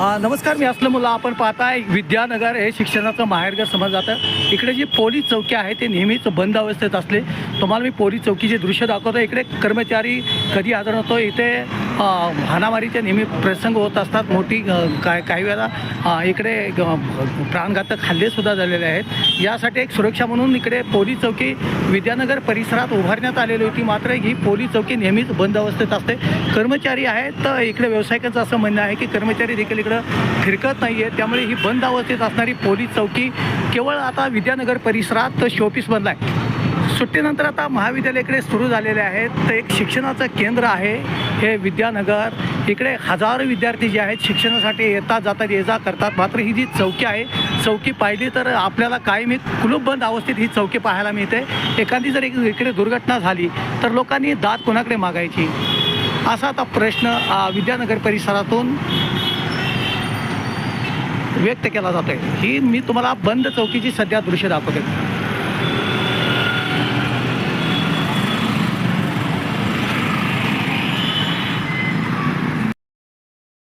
नमस्कार मी असलं मुलं आपण पाहताय विद्यानगर हे शिक्षणाचं माहेरघर समजलं जातं. इकडे जी पोलीस चौकी आहे ते नेहमीच बंद अवस्थेत असले. तुम्हाला मी पोलीस चौकीचे दृश्य दाखवतो इकडे कर्मचारी कधी हजर होतो? इथे हाणामारीचे नेहमी प्रसंग होत असतात. मोठी काय काही वेळा इकडे ग- प्राणघातक हल्लेसुद्धा झालेले आहेत. यासाठी एक सुरक्षा म्हणून इकडे पोलीस चौकी विद्यानगर परिसरात उभारण्यात आलेली होती. मात्र ही पोलीस चौकी नेहमीच बंद अवस्थेत असते. कर्मचारी आहेत तर इकडे व्यावसायिकांचं असं म्हणणं आहे की कर्मचारी देखील इकडं फिरकत नाही आहे त्यामुळे ही बंद अवस्थेत असणारी पोलीस चौकी केवळ आता विद्यानगर परिसरात शोपीस बनला आहे. सुट्टीनंतर आता महाविद्यालयाकडे सुरू झालेले आहेत. तर एक शिक्षणाचं केंद्र आहे हे विद्यानगर. इकडे हजारो विद्यार्थी जे आहेत शिक्षणासाठी येतात जातात ये जा करतात. मात्र ही जी चौकी आहे चौकी पाहिली तर आपल्याला कायमी कुलूपबंद अवस्थेत ही चौकी पाहायला मिळते. एखादी जर एक- इकडे दुर्घटना झाली तर लोकांनी दाद कोणाकडे मागायची? असा आता प्रश्न विद्यानगर परिसरातून व्यक्त केला जातो आहे ही मी तुम्हाला बंद चौकीची सध्या दृश्य दाखवते.